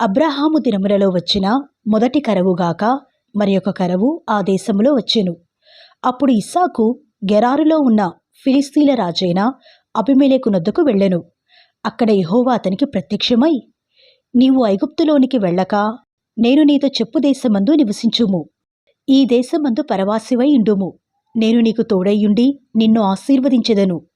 అబ్రహాము దినములలో వచ్చిన మొదటి కరవుగాక మరి ఒక కరవు ఆ దేశంలో వచ్చెను. అప్పుడు ఇస్సాకు గెరారులో ఉన్న ఫిలిస్తీన్ల రాజైన అభిమెలేకు నొద్దకు వెళ్ళెను. అక్కడ యహోవా అతనికి ప్రత్యక్షమై నీవు ఐగుప్తులోనికి వెళ్ళక నేను నీతో చెప్పు దేశమందు నివసించుము. ఈ దేశమందు పరవాసివై ఇండుము నేను నీకు తోడయ్యుండి నిన్ను ఆశీర్వదించెదను.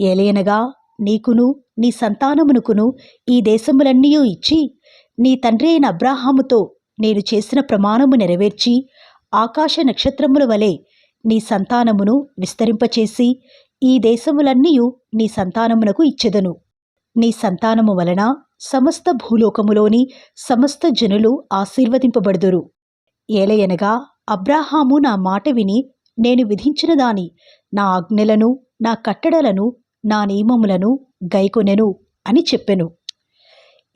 ఏలయనగా నీకును నీ సంతానమునుకును ఈ దేశములన్నీ ఇచ్చి నీ తండ్రి అయిన అబ్రాహాముతో నేను చేసిన ప్రమాణము నెరవేర్చి ఆకాశ నక్షత్రముల వలె నీ సంతానమును విస్తరింపచేసి ఈ దేశములన్నీ నీ సంతానమునకు ఇచ్చెదను. నీ సంతానము వలన సమస్త భూలోకములోని సమస్త జనులు ఆశీర్వదింపబడుదురు. ఏలయనగా అబ్రాహాము నా మాట విని నేను విధించిన దాని నా ఆజ్ఞలను నా కట్టడలను నా నియమములను గైకొనెను అని చెప్పెను.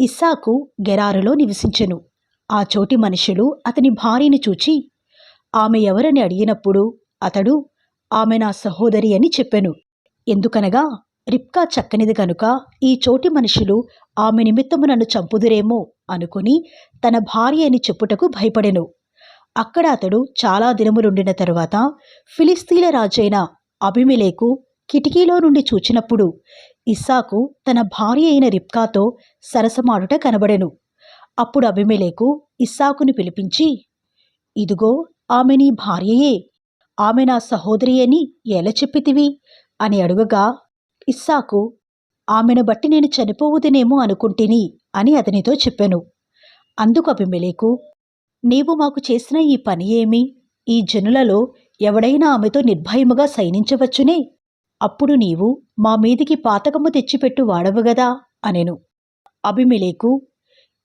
ఇస్సాకు గెరారులో నివసించెను. ఆ చోటి మనుషులు అతని భార్యని చూచి ఆమె ఎవరని అడిగినప్పుడు అతడు ఆమె నా సహోదరి అని చెప్పెను. ఎందుకనగా రిప్కా చక్కనిది కనుక ఈ చోటి మనుషులు ఆమె నిమిత్తము నన్ను చంపుదురేమో అనుకుని తన భార్య అని చెప్పుటకు భయపడెను. అక్కడ అతడు చాలా దినములుండిన తరువాత ఫిలిస్తీన్ల రాజైన అభిమిలేకు కిటికీలో నుండి చూచినప్పుడు ఇస్సాకు తన భార్య అయిన రిప్కాతో సరసమాడుట కనబడెను. అప్పుడు అభిమేలేకు ఇస్సాకుని పిలిపించి ఇదిగో ఆమె నీ భార్యయే. ఆమె నా సహోదరి అని ఎలా చెప్పితివి? అని అడుగగా ఇస్సాకు ఆమెను బట్టి నేను చనిపోవుదనేమో అనుకుంటిని అని అతనితో చెప్పెను. అందుకు అభిమెలేకు నీవు మాకు చేసిన ఈ పని ఏమి? ఈ జనులలో ఎవడైనా ఆమెతో నిర్భయముగా సైనించవచ్చునే? అప్పుడు నీవు మా మీదికి పాతకము తెచ్చిపెట్టు వాడవుగదా అనెను. అభిమిలేకు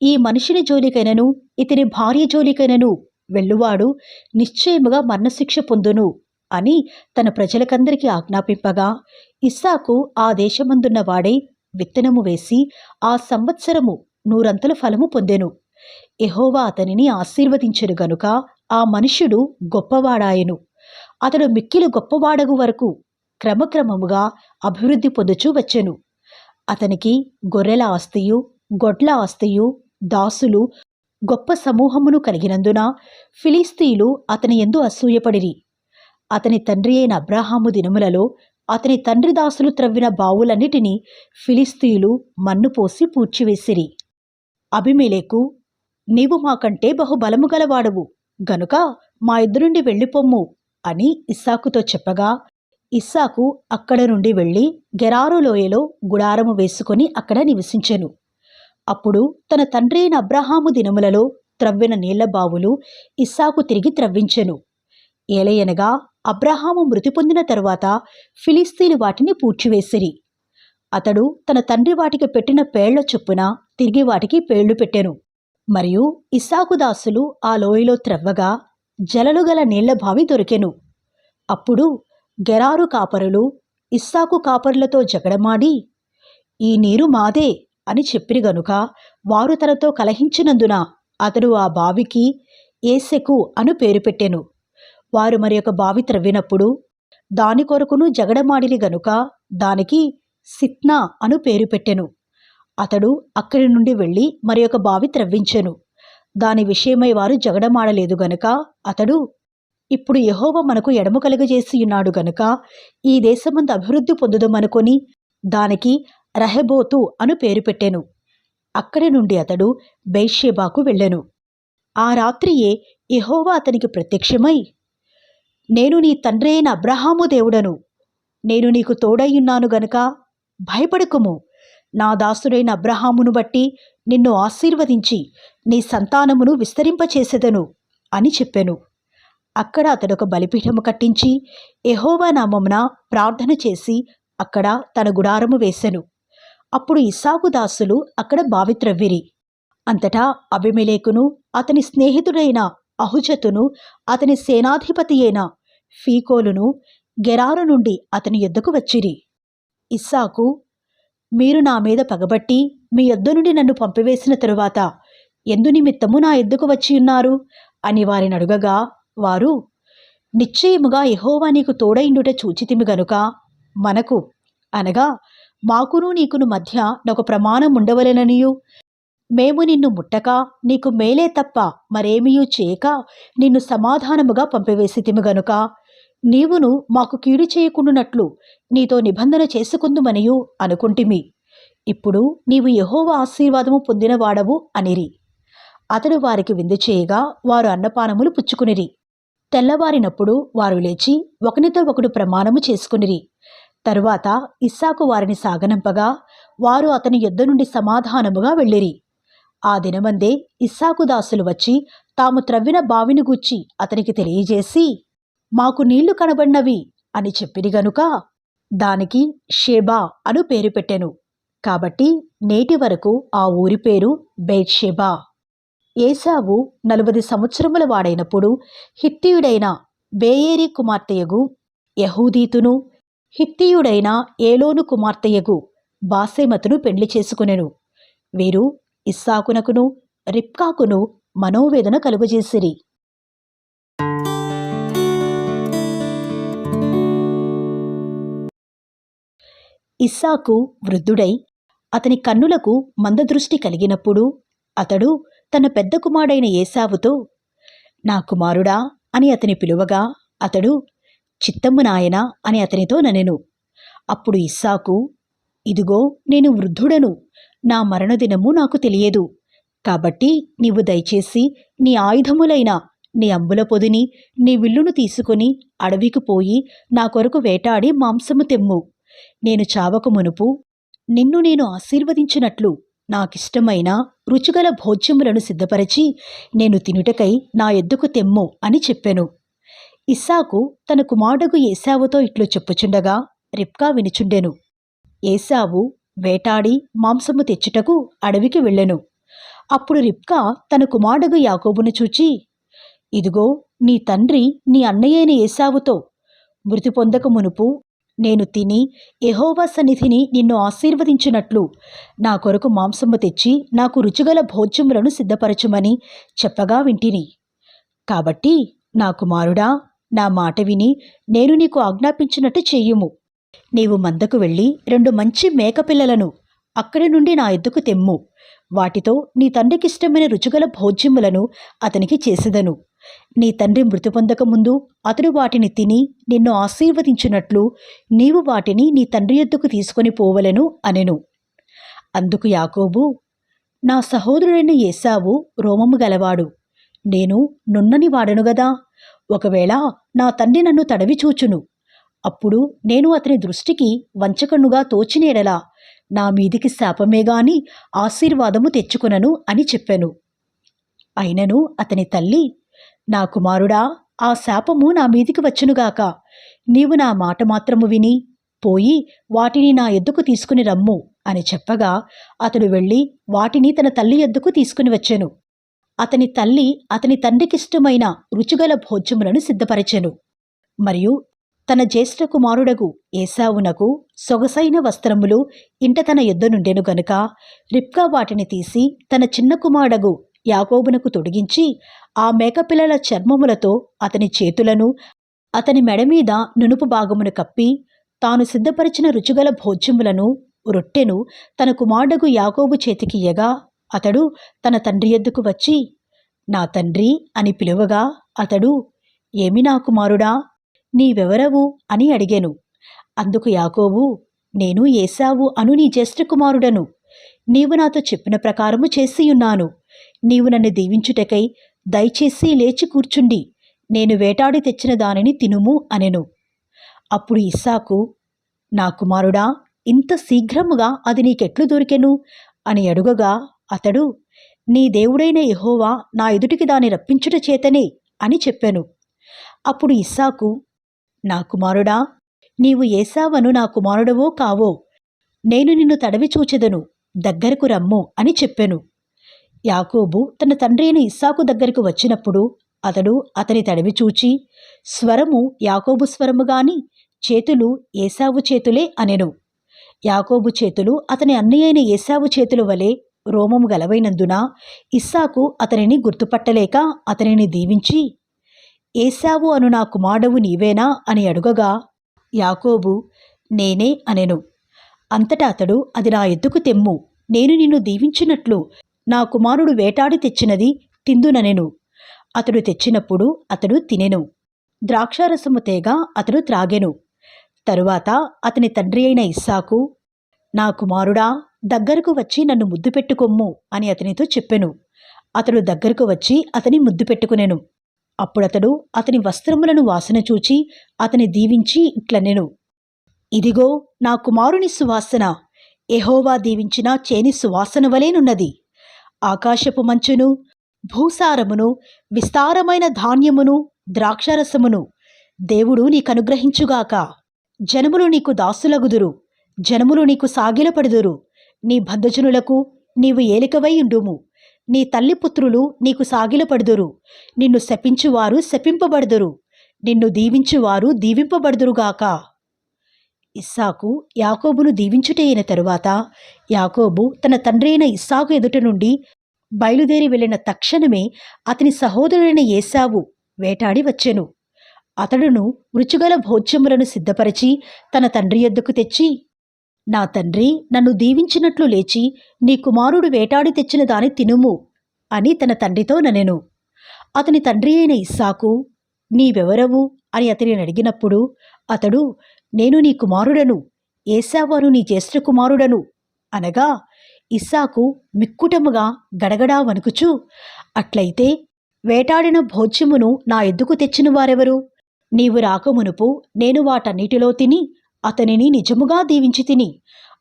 ఈ మనిషిని జోలికైనను ఇతని భార్య జోలికైనను వెళ్ళువాడు నిశ్చయముగా మరణశిక్ష పొందును అని తన ప్రజలకందరికీ ఆజ్ఞాపింపగా ఇస్సాకు ఆ దేశమందున్న వాడే విత్తనము వేసి ఆ సంవత్సరము నూరంతల ఫలము పొందెను. ఎహోవా అతనిని ఆశీర్వదించెను గనుక ఆ మనుష్యుడు గొప్పవాడాయెను. అతడు మిక్కిలి గొప్పవాడగు వరకు క్రమక్రమముగా అభివృద్ధి పొందుచూ వచ్చెను. అతనికి గొర్రెల ఆస్తియు గొడ్ల ఆస్తియు దాసులు గొప్ప సమూహమును కలిగినందున ఫిలిస్తీయులు అతని ఎందు అసూయపడిరి. అతని తండ్రి అయిన అబ్రాహాము దినములలో అతని తండ్రి దాసులు త్రవ్విన బావులన్నిటినీ ఫిలిస్తీయులు మన్నుపోసి పూడ్చివేసిరి. అభిమేలేకు నీవు మాకంటే బహుబలము గలవాడవు గనుక మా ఇద్దరుండి వెళ్ళిపొమ్ము అని ఇస్సాకుతో చెప్పగా ఇస్సాకు అక్కడ నుండి వెళ్ళి గెరారు లోయలో గుడారము వేసుకొని అక్కడ నివసించెను. అప్పుడు తన తండ్రి అయిన అబ్రహాము దినములలో త్రవ్విన నీళ్ళ బావులు ఇస్సాకు తిరిగి త్రవ్వించెను. ఏలయనగా అబ్రహాము మృతి పొందిన తరువాత ఫిలిస్తీను వాటిని పూడ్చివేసిరి. అతడు తన తండ్రి వాటికి పెట్టిన పేళ్ళ చొప్పున తిరిగి వాటికి పేళ్ళు పెట్టెను. మరియు ఇస్సాకు దాసులు ఆ లోయలో త్రవ్వగా జలలు గల నీళ్ళ బావి దొరికెను. అప్పుడు గెరారు కాపరులు ఇస్సాకు కాపరులతో జగడమాడి ఈ నీరు మాదే అని చెప్పిరి గనుక వారు తనతో కలహించినందున అతడు ఆ బావికి ఏసెకు అను పేరు పెట్టెను. వారు మరి ఒక బావి త్రవ్వినప్పుడు దాని కొరకును జగడమాడిరి గనుక దానికి సిత్నా అను పేరు పెట్టెను. అతడు అక్కడి నుండి వెళ్ళి మరి ఒక బావి త్రవ్వించెను. దాని విషయమై వారు జగడమాడలేదు గనుక అతడు ఇప్పుడు యహోవ మనకు ఎడము కలుగజేసి ఉన్నాడు గనుక ఈ దేశమందు అభివృద్ధి పొందుదమనుకొని దానికి రహెబోతు అను పేరు పెట్టెను. అక్కడి నుండి అతడు బెయిషేబాకు వెళ్ళెను. ఆ రాత్రియే యహోవా అతనికి ప్రత్యక్షమై నేను నీ తండ్రి అయిన అబ్రహాము దేవుడను నేను నీకు తోడయ్యున్నాను గనుక భయపడకుము. నా దాసుడైన అబ్రహామును బట్టి నిన్ను ఆశీర్వదించి నీ సంతానమును విస్తరింపచేసెదను అని చెప్పెను. అక్కడ అతడొక బలిపీఠము కట్టించి ఎహోవా నామమున ప్రార్థన చేసి అక్కడ తన గుడారము వేసెను. అప్పుడు ఇస్సాకు దాసులు అక్కడ బావిత్రవ్విరి. అంతటా అభిమెలేకును అతని స్నేహితుడైన అహుజతును అతని సేనాధిపతి అయిన ఫీకోలును గెరారు నుండి అతని యొద్దకు వచ్చిరి. ఇస్సాకు మీరు నా మీద పగబట్టి మీ యొద్ద నుండి నన్ను పంపివేసిన తరువాత ఎందు నిమిత్తము నా ఎద్దుకు వచ్చి ఉన్నారు? అని వారిని అడుగగా వారు నిశ్చయముగా యహోవా నీకు తోడైండుట చూచితిమి గనుక మనకు అనగా మాకును నీకును మధ్య నాకు ప్రమాణం ఉండవలెననియు. మేము నిన్ను ముట్టక నీకు మేలే తప్ప మరేమీయూ చేయక నిన్ను సమాధానముగా పంపివేసితిమి గనుక నీవును మాకు కీడు చేయకుండునట్లు నీతో నిబంధన చేసుకుందుమనియు అనుకుంటిమి. ఇప్పుడు నీవు యహోవ ఆశీర్వాదము పొందినవాడవు అనిరి. అతడు వారికి విందు చేయగా వారు అన్నపానములు పుచ్చుకునిరి. తెల్లవారినప్పుడు వారు లేచి ఒకనితో ఒకడు ప్రమాణము చేసుకునిరి. తరువాత ఇస్సాకు వారిని సాగనంపగా వారు అతని యుద్ధ నుండి సమాధానముగా వెళ్ళిరి. ఆ దినమందే ఇస్సాకు దాసులు వచ్చి తాము త్రవ్విన బావిని గూర్చి అతనికి తెలియజేసి మాకు నీళ్ళు కనబడినవి అని చెప్పిరి గనుక దానికి షేబా అను పేరు పెట్టెను. కాబట్టి నేటి వరకు ఆ ఊరి పేరు బేత్షెబా ఏసావు నలభై సంవత్సరముల వాడైనప్పుడు హిత్తీయుడైన బేయేరి కుమార్తెయగు యహూదీతును హిత్తీయుడైన ఏలోను కుమార్తెయగు బాసేమతును పెండ్లి చేసుకునెను. వీరు ఇస్సాకునకును రిప్కాకును మనోవేదన కలుగజేసిరి. ఇస్సాకు వృద్ధుడై అతని కన్నులకు మందదృష్టి కలిగినప్పుడు అతడు తన పెద్ద కుమారుడైన ఏసావుతో నా కుమారుడా అని అతని పిలువగా అతడు చిత్తమ్ము నాయనా అని అతనితో ననెను. అప్పుడు ఇస్సాకు ఇదిగో నేను వృద్ధుడను. నా మరణదినము నాకు తెలియదు. కాబట్టి నీవు దయచేసి నీ ఆయుధములైన నీ అంబుల పొదిని నీ విల్లును తీసుకుని అడవికి పోయి నా కొరకు వేటాడి మాంసము తెమ్ము. నేను చావక మునుపు నిన్ను నేను ఆశీర్వదించినట్లు నాకిష్టమైన రుచిగల భోజ్యములను సిద్ధపరచి నేను తినుటకై నా ఎద్దుకు తెమ్ము అని చెప్పెను. ఇస్సాకు తన కుమారుడుగు ఏసావుతో ఇట్లు చెప్పుచుండగా రిప్కా వినుచుండెను. ఏసావు వేటాడి మాంసము తెచ్చుటకు అడవికి వెళ్ళెను. అప్పుడు రిప్కా తన కుమారుడుగు యాకోబును చూచి ఇదిగో నీ తండ్రి నీ అన్నయ్యైన ఏసావుతో మృతి పొందక మునుపు నేను తిని యెహోవా సన్నిధిని నిన్ను ఆశీర్వదించినట్లు. నా కొరకు మాంసము తెచ్చి నాకు రుచిగల భోజ్యములను సిద్ధపరచుమని చెప్పగా వింటిని. కాబట్టి నా కుమారుడా నా మాట విని నేను నీకు ఆజ్ఞాపించినట్టు చెయ్యుము నీవు మందకు వెళ్ళి రెండు మంచి మేకపిల్లలను అక్కడి నుండి నా ఎద్దుకు తెమ్ము. వాటితో నీ తండ్రికిష్టమైన రుచిగల భోజ్యములను అతనికి చేసేదను. నీ తండ్రి మృతి పొందక ముందు అతడు వాటిని తిని నిన్ను ఆశీర్వదించినట్లు నీవు వాటిని నీ తండ్రి ఎద్దుకు తీసుకొని పోవలను అనెను. అందుకు యాకోబు నా సహోదరుడైన ఏసావు రోమము గలవాడు. నేను నున్నని వాడను గదా. ఒకవేళ నా తండ్రి నన్ను తడవి చూచును. అప్పుడు నేను అతని దృష్టికి వంచకన్నుగా తోచినేడలా నా మీదికి శాపమే గాని ఆశీర్వాదము తెచ్చుకొనను అని చెప్పెను. అయినను అతని తల్లి నా కుమారుడా ఆ శాపము నా మీదికి వచ్చునుగాక. నీవు నా మాట మాత్రము విని పోయి వాటిని నా ఎద్దుకు తీసుకుని రమ్ము అని చెప్పగా అతడు వెళ్ళి వాటిని తన తల్లి ఎద్దుకు తీసుకుని వచ్చెను. అతని తల్లి అతని తండ్రికిష్టమైన రుచిగల భోజ్యములను సిద్ధపరచెను. మరియు తన జ్యేష్ఠ కుమారుడగు ఏసావునకు సొగసైన వస్త్రములు ఇంట తన ఎద్దునుండెను గనుక రిప్కా వాటిని తీసి తన చిన్న కుమారుడగు యాకోబునకు తొడిగించి ఆ మేకపిల్లల చర్మములతో అతని చేతులను అతని మెడ మీద నునుపు భాగమును కప్పి తాను సిద్ధపరిచిన రుచిగల భోజ్యములను రొట్టెను తన కుమారుడగు యాగోబు చేతికియ్యగా అతడు తన తండ్రి ఎద్దుకు వచ్చి నా తండ్రి అని పిలువగా అతడు ఏమి నా కుమారుడా? నీవెవరవు? అని అడిగాను. అందుకు యాకోబు నేను ఏసావు అను నీ జ్యేష్ఠ కుమారుడను. నీవు నాతో చెప్పిన ప్రకారము చేసియున్నాను. నీవు నన్ను దీవించుటకై దయచేసి లేచి కూర్చుండి. నేను వేటాడి తెచ్చిన దానిని తినుము అనెను. అప్పుడు ఇస్సాకు నా కుమారుడా ఇంత శీఘ్రముగా అది నీకెట్లు దొరికెను? అని అడుగగా అతడు నీ దేవుడైన ఎహోవా నా ఎదుటికి దాని రప్పించుట చేతనే అని చెప్పాను. అప్పుడు ఇస్సాకు నా కుమారుడా నీవు ఏసావను నా కుమారుడవో కావో నేను నిన్ను తడవి చూచెదను దగ్గరకు రమ్ము అని చెప్పాను. యాకోబు తన తండ్రి అయిన ఇస్సాకు దగ్గరికి వచ్చినప్పుడు అతడు అతని తడివి చూచి స్వరము యాకోబు స్వరము గాని చేతులు ఏసావు చేతులే అనెను. యాకోబు చేతులు అతని అన్నయ్య అయిన ఏసావు చేతుల వలె రోమము గలవైనందున ఇస్సాకు అతనిని గుర్తుపట్టలేక అతనిని దీవించి ఏసావు అను నా కుమారుడవు నీవేనా? అని అడుగగా యాకోబు నేనే అనెను. అంతటా అతడు అది నా ఎద్దుకు తెమ్ము. నేను నిన్ను దీవించినట్లు నా కుమారుడు వేటాడి తెచ్చినది తిందుననెను అతడు తెచ్చినప్పుడు అతడు తినెను. ద్రాక్షారసము తేగ అతడు త్రాగెను. తరువాత అతని తండ్రి అయిన ఇస్సాకు నా కుమారుడా దగ్గరకు వచ్చి నన్ను ముద్దు పెట్టుకొమ్ము అని అతనితో చెప్పెను. అతడు దగ్గరకు వచ్చి అతని ముద్దు పెట్టుకునెను. అప్పుడతడు అతని వస్త్రములను వాసన చూచి అతని దీవించి ఇట్లనెను. ఇదిగో నా కుమారుని సువాసన. ఎహోవా దీవించిన చేని సువాసన వలేనున్నది. ఆకాశపు మంచును భూసారమును విస్తారమైన ధాన్యమును ద్రాక్షరసమును. దేవుడు నీకనుగ్రహించుగాక. జనములు నీకు దాసులగుదురు. జనములు నీకు సాగిలపడుదురు. నీ బంధుజనులకు నీవు ఏలికవై ఉండుము. నీ తల్లి పుత్రులు నీకు సాగిలపడుదురు. నిన్ను శపించువారు శపింపబడుదురు. నిన్ను దీవించువారు దీవింపబడుదురుగాక. ఇస్సాకు యాకోబును దీవించుటే అయిన తరువాత యాకోబు తన తండ్రి అయిన ఇస్సాకు ఎదుట నుండి బయలుదేరి వెళ్ళిన తక్షణమే అతని సహోదరుడైన ఏసావు వేటాడి వచ్చెను. అతడును రుచిగల భోజ్యములను సిద్ధపరిచి తన తండ్రి ఎద్దుకు తెచ్చి నా తండ్రి నన్ను దీవించినట్లు లేచి నీ కుమారుడు వేటాడి తెచ్చిన దాని తినుము అని తన తండ్రితో ననెను. అతని తండ్రి అయిన ఇస్సాకు నీవెవరవు? అని అతనిని అడిగినప్పుడు అతడు నేను నీ కుమారుడను ఏసావాను నీ జ్యేష్ఠ కుమారుడను. అనగా ఇస్సాకు మిక్కుటముగా గడగడా వణుకుచు అట్లయితే వేటాడిన భోజ్యమును నా ఎద్దుకు తెచ్చిన వారెవరు? నీవు రాకమునుపు నేను వాటన్నిటిలో తిని అతనిని నిజముగా దీవించి తిని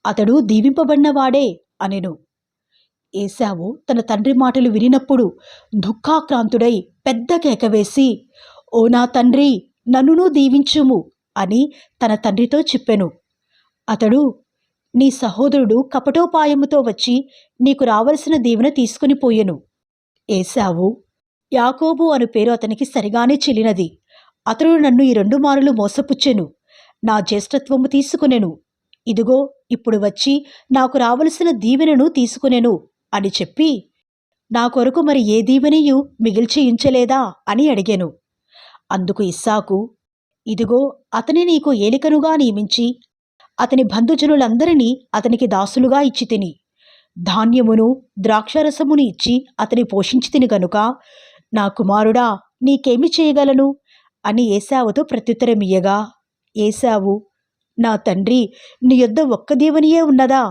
అతడు దీవింపబడినవాడే అనెను. ఏశావు తన తండ్రి మాటలు వినినప్పుడు దుఃఖాక్రాంతుడై పెద్ద కేకవేసి ఓ నా తండ్రి నన్నును దీవించుము. అని తన తండ్రితో చెప్పెను. అతడు నీ సహోదరుడు కపటోపాయముతో వచ్చి నీకు రావలసిన దీవెన తీసుకుని పోయెను. ఏశావు యాకోబు అను పేరు అతనికి సరిగానే చెల్లినది. అతడు నన్ను ఈ రెండు మారులు మోసపుచ్చెను. నా జ్యేష్ఠత్వము తీసుకునేను. ఇదిగో ఇప్పుడు వచ్చి నాకు రావలసిన దీవెనను తీసుకునెను అని చెప్పి నా కొరకు మరి ఏ దీవెనయు మిగిల్చి ఇంచలేదా అని అడిగాను. అందుకు ఇస్సాకు ఇదిగో అతని నీకు ఏలికనుగా నియమించి అతని బంధుజనులందరినీ అతనికి దాసులుగా ఇచ్చి తిని. ధాన్యమును ద్రాక్షరసమును ఇచ్చి అతని పోషించి తిని గనుక నా కుమారుడా నీకేమి చేయగలను? అని ఏసావుతో ప్రత్యుత్తరమియ్యగా ఏసావు నా తండ్రి నీ యొద్ద ఒక్క దేవునియే ఉన్నదా?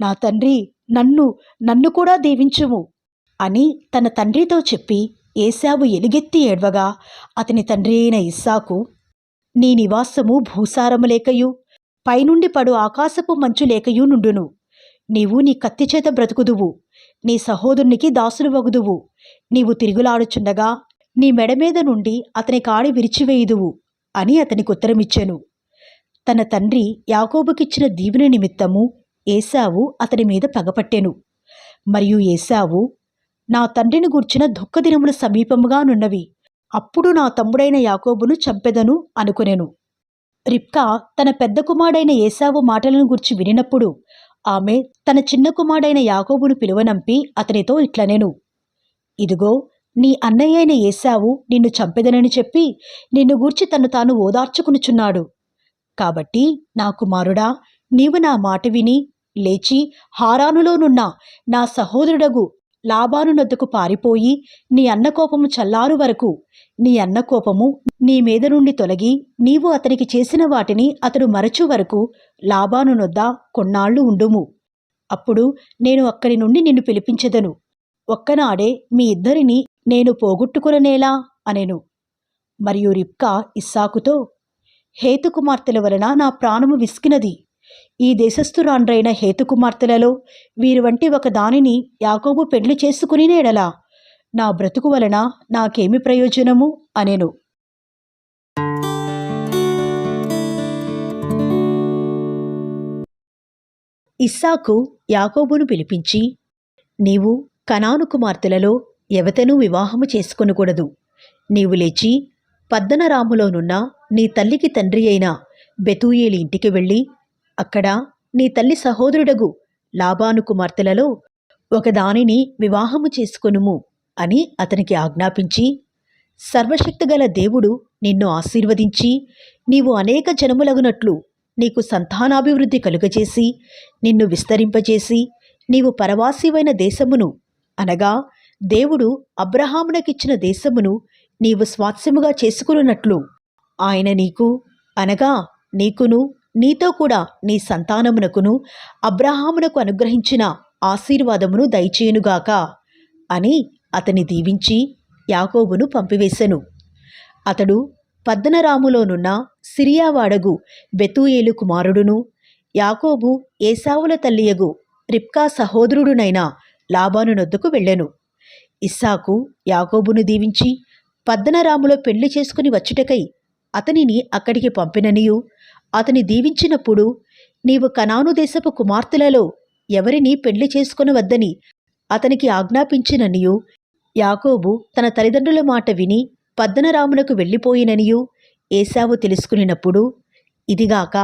నా తండ్రి నన్ను నన్ను కూడా దీవించుము. అని తన తండ్రితో చెప్పి ఏసావు ఎలుగెత్తి ఏడ్వగా అతని తండ్రి అయిన ఇస్సాకు నీ నివాసము భూసారము లేకయు పైనుండి పడు ఆకాశపు మంచు లేకయు నుండును. నీవు నీ కత్తి చేత బ్రతుకుదువు నీ సహోదరునికి దాసులు వగుదువు నీవు తిరుగులాడుచుండగా నీ మెడ మీద నుండి అతని కాడి విరిచివేయుదువు అని అతనికి ఉత్తరమిచ్చెను. తన తండ్రి యాకోబుకిచ్చిన దీవెన నిమిత్తము ఏసావు అతని మీద పగపట్టెను. మరియు ఏసావు నా తండ్రిని గూర్చిన దుఃఖదినములు సమీపముగా నున్నవి. అప్పుడు నా తమ్ముడైన యాకోబును చంపెదను అనుకునేను. రిప్కా తన పెద్ద కుమారుడైన ఏసావు మాటలను గురించి వినినప్పుడు ఆమె తన చిన్న కుమారుడైన యాకోబును పిలువనంపి అతనితో ఇట్లనేను. ఇదిగో నీ అన్నయ్య అయిన ఏసావు నిన్ను చంపెదనని చెప్పి నిన్ను గూర్చి తను తాను ఓదార్చుకునుచున్నాడు. కాబట్టి నా కుమారుడా నీవు నా మాట విని లేచి హారానులోనున్న నా సహోదరుడగు లాబాను నొద్దకు పారిపోయి నీ అన్న కోపము చల్లారు వరకు నీ అన్న కోపము నీ మీద నుండి తొలగి నీవు అతనికి చేసిన వాటిని అతడు మరచు వరకు లాభాను నొద్ద కొన్నాళ్ళు ఉండుము. అప్పుడు నేను అక్కడి నుండి నిన్ను పిలిపించెదను. ఒక్కనాడే మీ ఇద్దరిని నేను పోగొట్టుకుననేలా అనెను. మరియు రిప్కా ఇస్సాకుతో హేతుకుమార్తెల వలన నా ప్రాణము విసికినది. ఈ దేశస్థురాండ్రైన హేతుకుమార్తెలలో వీరి వంటి ఒక దానిని యాకోబు పెళ్ళి చేసుకుని నేడలా నా బ్రతుకు వలన నాకేమి ప్రయోజనము? అనెను. ఇస్సాకు యాకోబును పిలిపించి నీవు కనాను కుమార్తెలలో ఎవతనూ వివాహము చేసుకొనకూడదు. నీవు లేచి పద్దనరాములోనున్న నీ తల్లికి తండ్రి అయిన బెతూయేలి ఇంటికి వెళ్ళి అక్కడ నీ తల్లి సహోదరుడగు లాబాను కుమార్తెలలో ఒకదానిని వివాహము చేసుకొనుము అని అతనికి ఆజ్ఞాపించి సర్వశక్తిగల దేవుడు నిన్ను ఆశీర్వదించి నీవు అనేక జనములగునట్లు నీకు సంతానాభివృద్ధి కలుగజేసి నిన్ను విస్తరింపజేసి నీవు పరవాసివైన దేశమును అనగా దేవుడు అబ్రహామునకిచ్చిన దేశమును నీవు స్వాస్యముగా చేసుకున్నట్లు ఆయన నీకు అనగా నీకును నీతో కూడా నీ సంతానమునకును అబ్రహామునకు అనుగ్రహించిన ఆశీర్వాదమును దయచేయునుగాక అని అతని దీవించి యాకోబును పంపివేశెను అతడు పద్దనరాములోనున్న సిరియావాడగు బెతూయేలు కుమారుడును యాకోబు ఏసావుల తల్లియగు రిప్కా సహోదరుడునైన లాబాను నొద్దకు వెళ్ళెను. ఇస్సాకు యాకోబును దీవించి పద్దనరాములో పెళ్ళి చేసుకుని వచ్చుటకై అతనిని అక్కడికి పంపిననియు అతని దీవించినప్పుడు నీవు కనాను దేశపు కుమార్తెలలో ఎవరిని పెళ్ళి చేసుకునవద్దని అతనికి ఆజ్ఞాపించిననియు యాకోబు తన తల్లిదండ్రుల మాట విని పద్మనరామునకు వెళ్ళిపోయిననియు ఏశావు తెలుసుకునినప్పుడు ఇదిగాక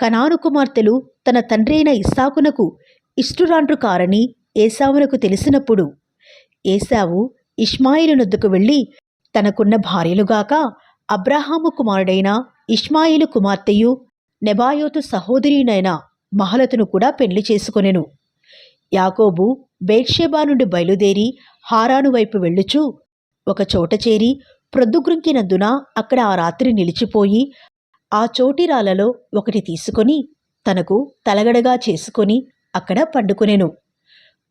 కనాను కుమార్తెలు తన తండ్రి అయిన ఇస్సాకునకు ఇష్టురాండ్రు కారని ఏసావునకు తెలిసినప్పుడు ఏశావు ఇష్మాయిలు నొద్దుకు వెళ్ళి తనకున్న భార్యలుగాక అబ్రహాము కుమారుడైన ఇష్మాయిలు కుమార్తెయు నెబాయోతు సహోదరినైన మహలతును కూడా పెళ్ళి చేసుకొనెను. యాకోబు బేర్షేబా నుండి బయలుదేరి హారాను వైపు వెళ్ళుచూ ఒక చోట చేరి ప్రొద్దుగ్రుంకినందున అక్కడ ఆ రాత్రి నిలిచిపోయి ఆ చోటిరాలలో ఒకటి తీసుకొని తనకు తలగడగా చేసుకొని అక్కడ పండుకొనెను.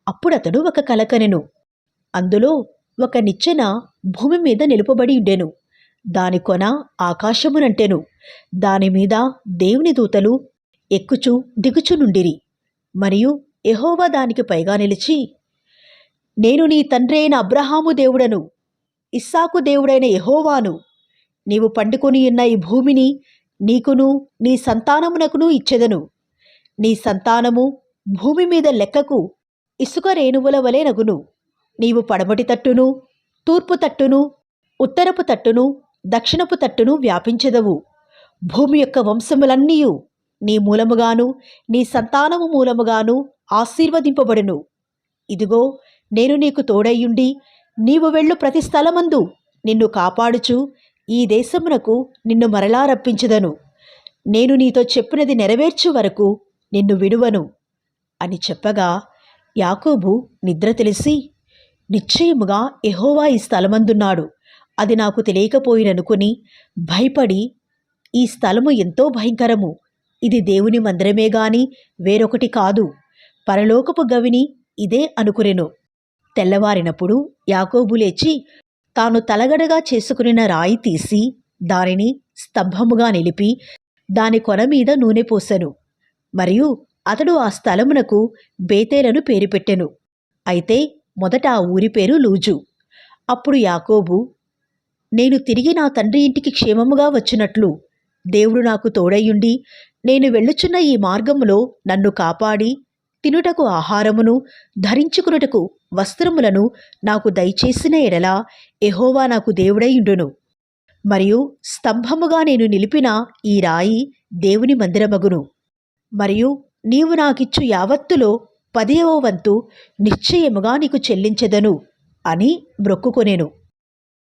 అప్పుడతడు ఒక కలకనెను. అందులో ఒక నిచ్చెన భూమి మీద నిలుపబడి ఉండెను. దాని కొన ఆకాశమునంటెను. దానిమీద దేవుని దూతలు ఎక్కుచు దిగుచు నుండిరి. మరియు ఎహోవా దానికి పైగా నిలిచి నేను నీ తండ్రి అయిన అబ్రహాము దేవుడను ఇస్సాకు దేవుడైన ఎహోవాను నీవు పండుకొని ఉన్న ఈ భూమిని నీకును నీ సంతానమునకును ఇచ్చెదను. నీ సంతానము భూమి మీద లెక్కకు ఇసుక రేణువుల వలె నగును. నీవు పడమటి తట్టును తూర్పు తట్టును ఉత్తరపు తట్టును దక్షిణపు తట్టును వ్యాపించెదవు. భూమి యొక్క వంశములన్నీయు నీ మూలముగాను నీ సంతానము మూలముగాను ఆశీర్వదింపబడును. ఇదిగో నేను నీకు తోడయ్యుండి నీవు వెళ్ళు ప్రతి స్థలమందు నిన్ను కాపాడుచు ఈ దేశమునకు నిన్ను మరలా రప్పించదను. నేను నీతో చెప్పినది నెరవేర్చు వరకు నిన్ను విడువను. అని చెప్పగా యాకోబు నిద్ర తెలిసి నిశ్చయముగా ఎహోవా ఈ స్థలమందున్నాడు. అది నాకు తెలియకపోయిననుకుని భయపడి ఈ స్థలము ఎంతో భయంకరము. ఇది దేవుని మందిరమే గాని వేరొకటి కాదు. పరలోకపు గవిని ఇదే అనుకునెను తెల్లవారినప్పుడు యాకోబు లేచి తాను తలగడగా చేసుకునిన రాయి తీసి దానిని స్తంభముగా నిలిపి దాని కొన మీద నూనె పోసెను. మరియు అతడు ఆ స్థలమునకు బేతేలను పేరు పెట్టెను. అయితే మొదట ఆ ఊరి పేరు లూజు. అప్పుడు యాకోబు నేను తిరిగి నా తండ్రి ఇంటికి క్షేమముగా వచ్చినట్లు దేవుడు నాకు తోడయ్యుండి నేను వెళ్ళుచున్న ఈ మార్గములో నన్ను కాపాడి తినుటకు ఆహారమును ధరించుకునుటకు వస్త్రములను నాకు దయచేసిన ఎడల ఎహోవా నాకు దేవుడైయుండును మరియు స్తంభముగా నేను నిలిపిన ఈ రాయి దేవుని మందిరమగును. మరియు నీవు నాకిచ్చు యావత్తులో పదియవ వంతు నిశ్చయముగా నీకు చెల్లించెదను అని మ్రొక్కుకొనెను.